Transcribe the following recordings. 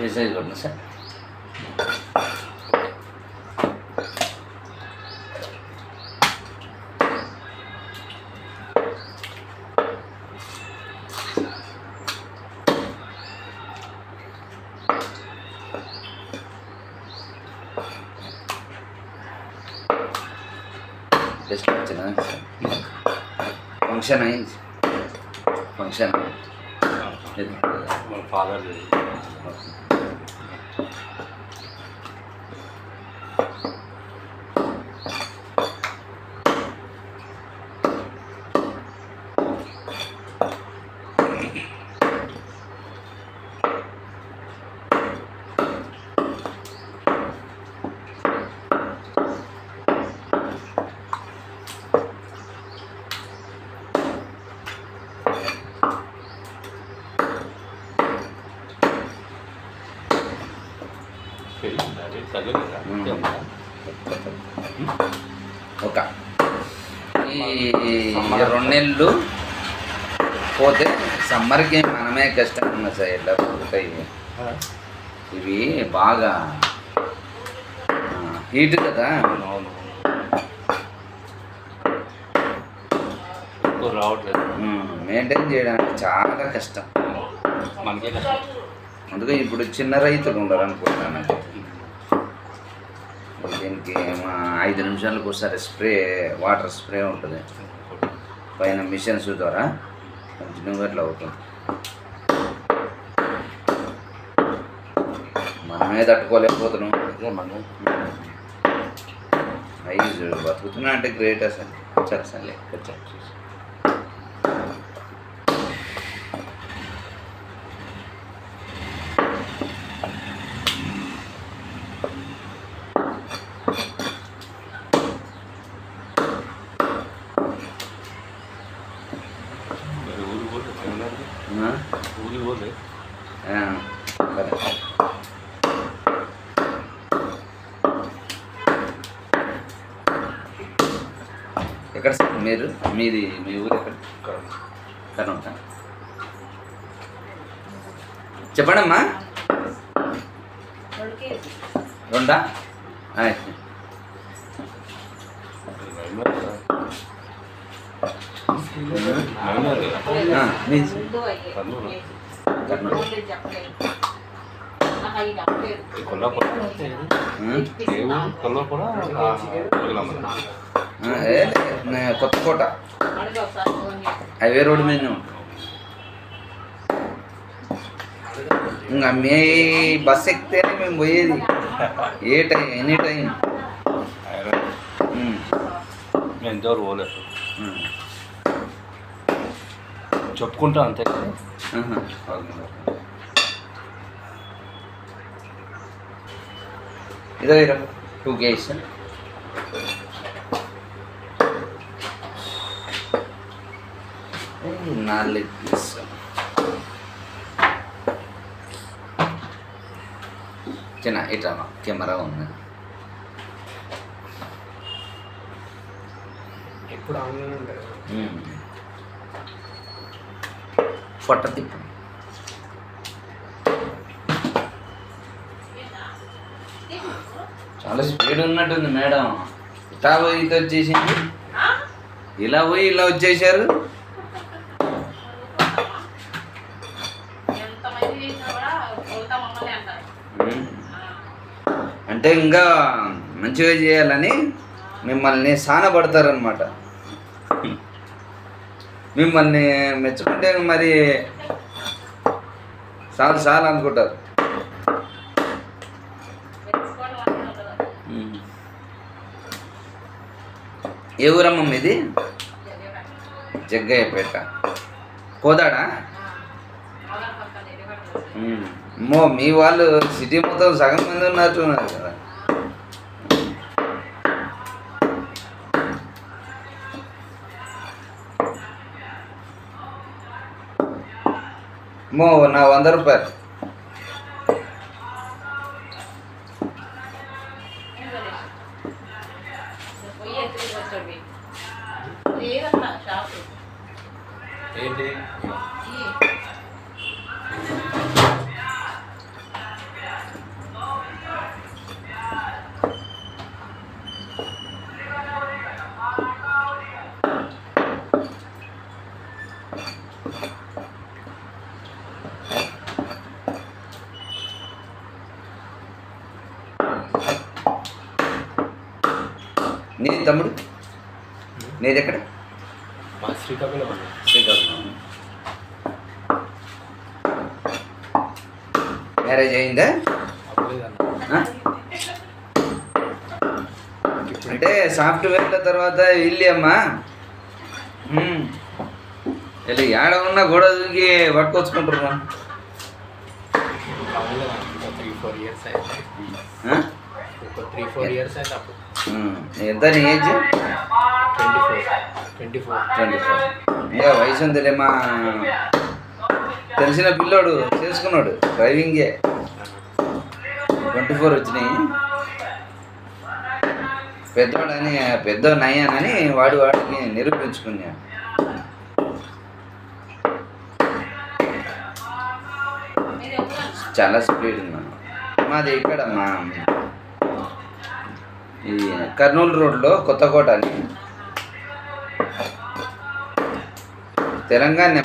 Message కొట్టండి sir just వచ్చిన function అయింది ఫంక్షన్ లేదు. మన ఫాదర్ ఒక ఈ రెండు నెలలు పోతే సమ్మర్కి మనమే కష్టం ఉన్న సార్ పోతాయి ఇవి బాగా హీట్ కదా. రావట్లేదు. మెయింటైన్ చేయడానికి చాలా కష్టం. మనకే కష్టం. అందుకే ఇప్పుడు చిన్న రైతులు ఉండరు అనుకుంటాను దీనికి మా ఐదు నిమిషాలకు ఒకసారి స్ప్రే వాటర్ స్ప్రే ఉంటుంది. పైన మిషన్స్ ద్వారా కంటిన్యూగా అట్లా అవుతుంది మనమే తట్టుకోలేకపోతున్నాం. మన బతుకుతున్నా అంటే గ్రేట్ అసలు సరే సరే ఎక్కడ సార్? మీరు మీది మీ ఊరు ఎక్కడ? కర్నూలు. చెప్పండి అమ్మా రెండా? కర్నూలు. కొత్తకోట హైవే రోడ్డు మీద ఇంకా మీ బస్ ఎక్కితేనే మేము పోయేది. ఏ టైం? ఎనీ టైం ఆయన ఇంతవరకు పోలేదు. చెప్పుకుంటాం చెప్పుకుంటా అంతే ఆహా. ఇదో ఇరవై టూ కేజీస్ నాలుగు పీస్ చిన్న ఇట్లా కెమెరా ఉంది ఎప్పుడు ఆన్లైన్ ఉంటుంది ఉమ్. పొట్ట తిప్పు చాలా స్పీడ్ ఉన్నట్టుంది మేడం. ఇట్లా పోయి ఇటు వచ్చేసింది. ఇలా పోయి ఇలా వచ్చేసారు. అంటే ఇంకా మంచిగా చేయాలని మిమ్మల్ని సానపడతారనమాట మిమ్మల్ని మెచ్చుకుంటే మరి చాలు చాలు అనుకుంటారు. ఏ ఊరమ్మ మీది జగ్గయ్యపేట కోదాడా? మో అమ్మో మీ వాళ్ళు సిటీ మొత్తం సగం మంది ఉన్నట్టున్నారు కదా. మో నా వంద రూపాయలు. నీది ఎక్కడ మా శ్రీకాకుళం అన్న శ్రీకాకుళం మ్యారేజ్ అయిందా అవ్వలేదన్న ఆ? అంటే సాఫ్ట్వేర్ల తర్వాత ఇల్లు అమ్మా ఉమ్. వెళ్ళి ఏడ ఉన్నా గొడవ దూకి పట్టుకొచ్చుకుంటారు అవ్వలేదన్న ఇంకో త్రీ ఫోర్ ఇయర్స్ అయింది ఆ? ఇంకో త్రీ ఫోర్ ఇయర్స్ అయింది అప్పుడు ఉమ్. ఎంత నీ age? Twenty four. Twenty four twenty four ఇంకా వయసు ఉందిలే మా. తెలిసిన పిల్లోడు చేసుకున్నాడు డ్రైవింగే ట్వంటీ ఫోర్ వచ్చినాయి. పెద్దవాడని పెద్ద నయ్యానని వాడు వాడికి నిరూపించుకున్నాడు చాలా స్పీడ్ ఉన్నాను మాది ఇక్కడ మా ఈ కర్నూలు రోడ్లో కొత్తకోట అని. తెలంగాణ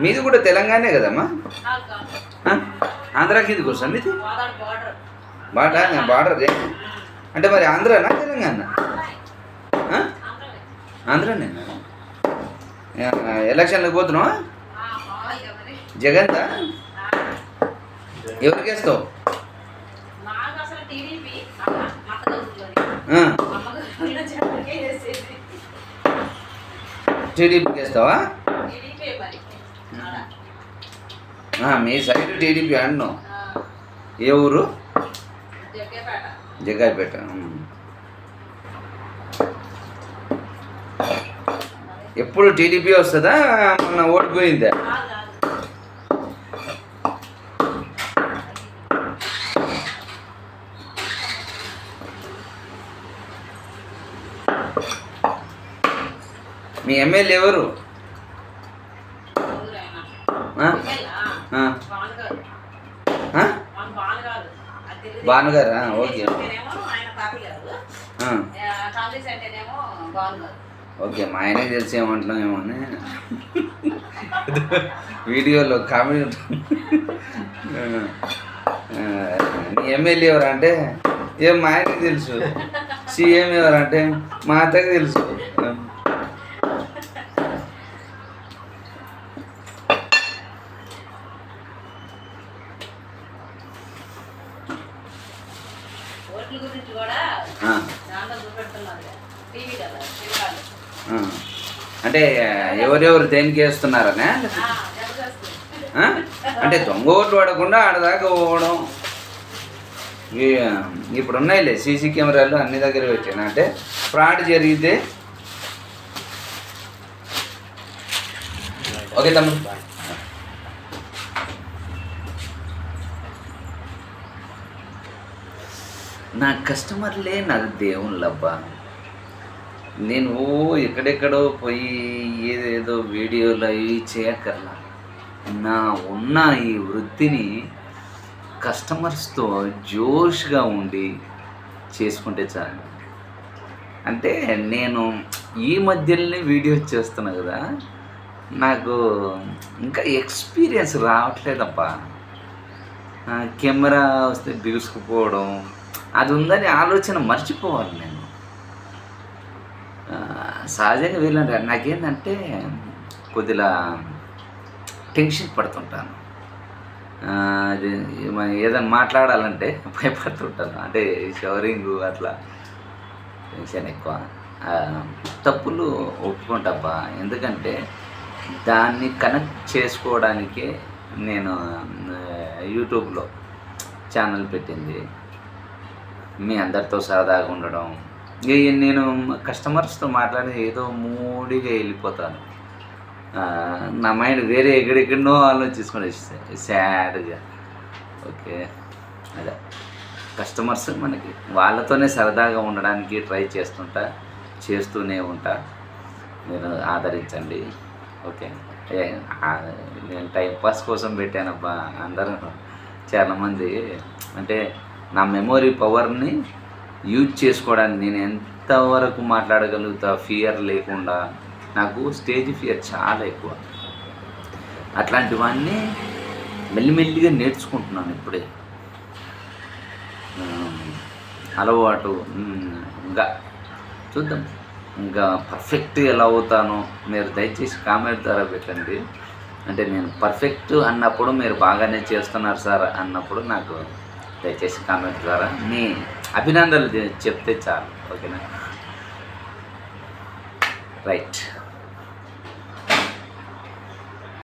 మీది కూడా తెలంగాణే కదమ్మా? ఆ? ఆంధ్రాకి ఇది కోసం మీది? బార్డర్ బార్డర్ అంటే మరి ఆంధ్రానా తెలంగాణ ఆ? ఆంధ్రానేనా ఎలక్షన్లకు పోతున్నావా? జగన్దా ఎవరికి వేస్తావు? టీడీపీకి మీ సైడ్ టీడీపీ అన్నావు ఆ, ఏ ఊరు? జగ్గాయపేట. ఎప్పుడు టీడీపీ వస్తుందా? మొన్న ఓడిపోయిందా కాదు కాదు మీ ఎమ్మెల్యే ఎవరు? ఊరైనా. భానుగారా? ఓకే. ఓకే మా ఆయనే తెలిసి ఏమంటున్నామేమో అని. వీడియోలో కామెడీ నీ ఎమ్మెల్యే ఎవరు అంటే? ఏం మా ఆయనకి తెలుసు. సీఎం ఎవరు అంటే? మా అత్తకి తెలుసు. గురించి కూడా ఆ, దాంట్లో చూపెడుతున్నారు. టీవీ కదా పిల్లలు ఆ. అంటే ఎవరెవరు దేనికి వేస్తున్నారనే? అంటే దొంగ ఓట్లు పడకుండా ఆడదాకా పోవడం. ఇప్పుడు ఉన్నాయిలే సీసీ కెమెరాలు అన్ని దగ్గర పెట్టాను. అంటే ఫ్రాడ్ జరిగితే. ఓకే తమ్ముడు. నా కస్టమర్లే నాకు దేవుళ్ళబ్బా. నేను ఓ ఎక్కడెక్కడో పోయి ఏదేదో వీడియోలు అవి చేయక్కర్లా. నా ఉన్న ఈ వృత్తిని కస్టమర్స్తో జోష్గా ఉండి చేసుకుంటే చాలు అంటే నేను ఈ మధ్యలోనే వీడియో చేస్తున్నా కదా నాకు ఇంకా ఎక్స్పీరియన్స్ రావట్లేదప్పా కెమెరా వస్తే బిగుసుకుపోవడం అది ఉందని ఆలోచన మర్చిపోవాలి నేను. సహజంగా వీళ్ళంటే నాకేంటంటే కొద్దిగా టెన్షన్ పడుతుంటాను. అది ఏదైనా మాట్లాడాలంటే భయపడుతుంటాను. అంటే షవరింగ్ అట్లా టెన్షన్ ఎక్కువ. తప్పులు ఒప్పుకుంటాబ్బా. ఎందుకంటే దాన్ని కనెక్ట్ చేసుకోవడానికే నేను యూట్యూబ్లో ఛానల్ పెట్టింది. మీ అందరితో సరదాగా ఉండడం. ఇక నేను కస్టమర్స్తో మాట్లాడి ఏదో మూడిగా వెళ్ళిపోతాను. నా మైండ్ వేరే ఎక్కడెక్కడో ఆలోచించుకొని వచ్చేస్తాయి సాడ్గా. ఓకే. అదే. కస్టమర్స్ మనకి వాళ్ళతోనే సరదాగా ఉండడానికి ట్రై చేస్తుంటా చేస్తూనే ఉంటా. మీరు ఆదరించండి. ఓకే. నేను టైంపాస్ కోసం పెట్టానబ్బా. అందరూ చాలామంది అంటే నా మెమొరీ పవర్ని యూజ్ చేసుకోవడానికి నేను ఎంతవరకు మాట్లాడగలుగుతా? ఫియర్ లేకుండా. నాకు స్టేజ్ ఫియర్ చాలా ఎక్కువ. అట్లాంటివన్నీ మెల్లిమెల్లిగా నేర్చుకుంటున్నాను ఇప్పుడే. అలవాటు. ఇంకా చూద్దాం. ఇంకా పర్ఫెక్ట్ ఎలా అవుతానో మీరు దయచేసి కామెంట్ ద్వారా పెట్టండి. అంటే నేను పర్ఫెక్ట్ అన్నప్పుడు మీరు బాగానే చేస్తున్నారు సార్ అన్నప్పుడు నాకు దయచేసి కామెంట్ ద్వారా మీ అభినందనలు చెప్తే చాలు ఓకేనా? రైట్.